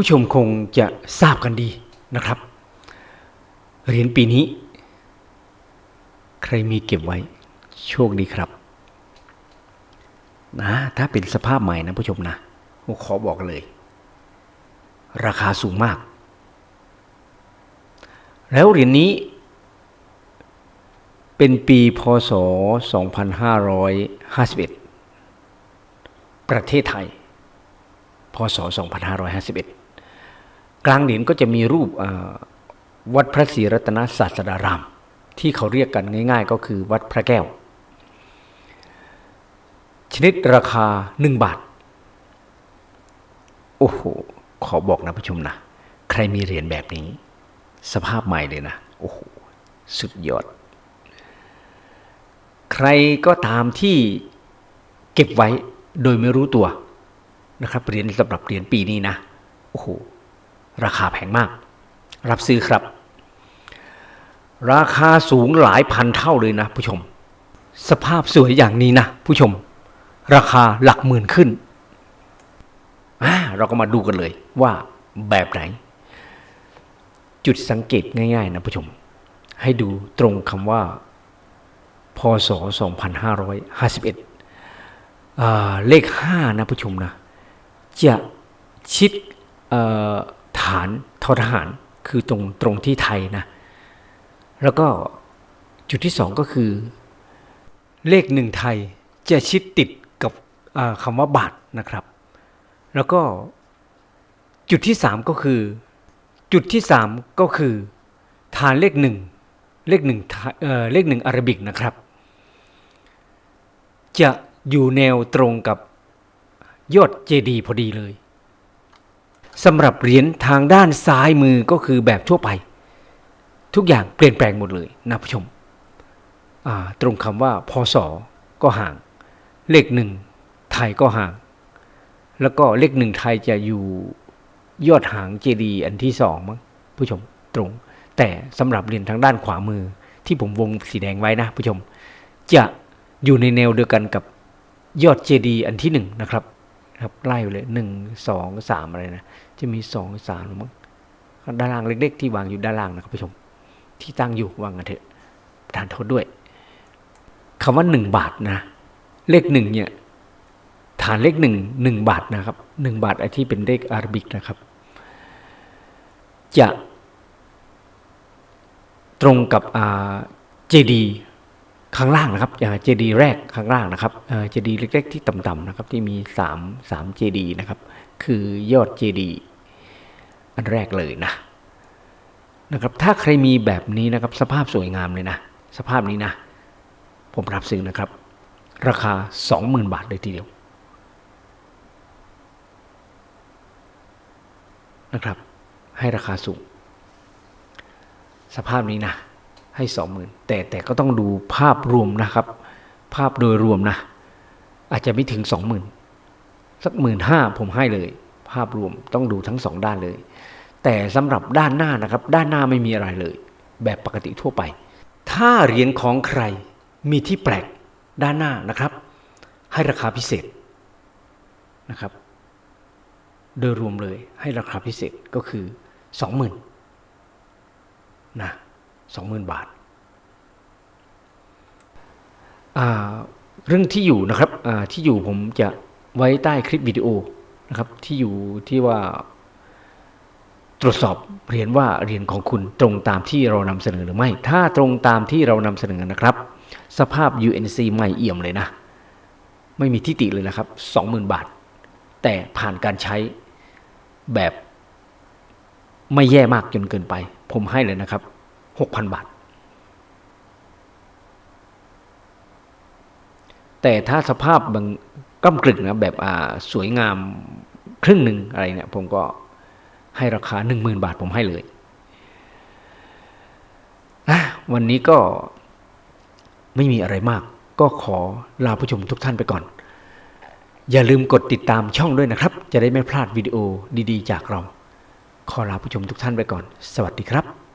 ผู้ชมคงจะทราบกันดีนะครับ เหรียญปีนี้ ใครมีเก็บไว้ โชคดีครับ นะ ถ้าเป็นสภาพใหม่นะผู้ชมนะผมขอบอกเลย ราคาสูงมาก แล้วเหรียญนี้เป็นปีพศ 2551 ประเทศไทย พศ 2551 กลางเหรียญก็จะมีรูปวัดพระศรีรัตนศาสดาราม ที่เขาเรียกกันง่าย ๆ ก็คือวัดพระแก้ว ชนิดราคา1บาท โอ้โห ขอบอกนะผู้ชมนะ ใครมีเหรียญแบบนี้ สภาพใหม่เลยนะ โอ้โห สุดยอด ใครก็ตามที่เก็บไว้โดยไม่รู้ตัวนะครับเหรียญสำหรับเหรียญปีนี้นะ โอ้โห ราคาแพงมาก รับซื้อครับ ราคาสูงหลายพันเท่าเลยนะผู้ชม สภาพสวยอย่างนี้นะผู้ชม ราคาหลักหมื่นขึ้นอ่าเราก็มาดูกันเลยว่าแบบไหน จุดสังเกตง่าย ๆ นะผู้ชม ให้ดูตรงคำว่า พศ 2551อ่าเลข 5 นะผู้ชมนะ จะชิดานทอทหารคือตรงตรงที่ไทยนะ แล้วก็จุดที่สองก็คือ เลขหนึ่งไทยจะชิดติดกับคำว่าบาทนะครับ แล้วก็จุดที่สามก็คือ จุดที่สามก็คือ ฐานเลขหนึ่งเลขหนึ่งไทยเเลขหนึ่งอารบิกนะครับ จะอยู่แนวตรงกับยอดเจดีพอดีเลย สำหรับเหรียญทางด้านซ้ายมือก็คือแบบทั่วไป ทุกอย่างเปลี่ยนแปลงหมดเลยนะผู้ชม ตรงคำว่าพศก็ห่าง เลขหนึ่งไทยก็ห่าง แล้วก็เลขหนึ่งไทยจะอยู่ยอดหางเจดีย์อันที่สองมั้งผู้ชมตรง แต่สำหรับเหรียญทางด้านขวามือที่ผมวงสีแดงไว้นะผู้ชม จะอยู่ในแนวเดียวกันกับยอดเจดีย์อันที่หนึ่งนะครับ ครับไล่ไปเลยหนึ่งสองสามอะไรนะจะมีสองสามมั้งด้านล่างเล็ก ๆ ที่วางอยู่ด้านล่างนะครับผู้ชม ที่ตั้งอยู่วางกันเถอะประทานโทษด้วยคำว่าหนึ่งบาทนะ เลขหนึ่งเนี่ยฐานเลขหนึ่งหนึ่งบาทนะครับหนึ่งบาทไอ้ที่เป็นเลขอารบิกนะครับ จะตรงกับเจดี ข้างล่างนะครับเจดีแรกข้างล่างนะครับเจดีเล็ก ๆ ที่ต่ำๆนะครับที่มีสามสามเจดีนะครับ คือยอดเจดีอันแรกเลยนะนะครับ ถ้าใครมีแบบนี้นะครับ สภาพสวยงามเลยนะ สภาพนี้นะ ผมรับซื้อนะครับ ราคา 20,000 บาทเลยทีเดียวนะครับ ให้ราคาสูง สภาพนี้นะ ให้สองหมื่นแต่แต่ก็ต้องดูภาพรวมนะครับ ภาพโดยรวมนะ อาจจะไม่ถึงสองหมื่นสักหมื่นห้าผมให้เลย ภาพรวมต้องดูทั้งสองด้านเลย แต่สำหรับด้านหน้านะครับ ด้านหน้าไม่มีอะไรเลย แบบปกติทั่วไป ถ้าเหรียญของใครมีที่แปลกด้านหน้านะครับ ให้ราคาพิเศษนะครับ โดยรวมเลยให้ราคาพิเศษก็คือสองหมื่นนะ สองหมื่นบาท เรื่องที่อยู่นะครับที่อยู่ผมจะไว้ใต้คลิปวิดีโอนะครับที่อยู่ที่ว่าตรวจสอบเรียญว่าเรียญของคุณตรงตามที่เรานำเสนอหรือไม่ ถ้าตรงตามที่เรานำเสนอนะครับ สภาพ UNC ใหม่เอี่ยมเลยนะ ไม่มีที่ติเลยนะครับ 20,000 บาท แต่ผ่านการใช้แบบไม่แย่มากจนเกินไป ผมให้เลยนะครับ 6,000บาท แต่ถ้าสภาพบางก้ากลึกนะแบบอ่าสวยงามครึ่งหนึ่งอะไรเนี่ยผมก็ให้ราคา10,000บาทผมให้เลยนะวันนี้ก็ไม่มีอะไรมาก ก็ขอลาผู้ชมทุกท่านไปก่อน อย่าลืมกดติดตามช่องด้วยนะครับ จะได้ไม่พลาดวิดีโอดีๆ จากเรา ขอลาผู้ชมทุกท่านไปก่อน สวัสดีครับ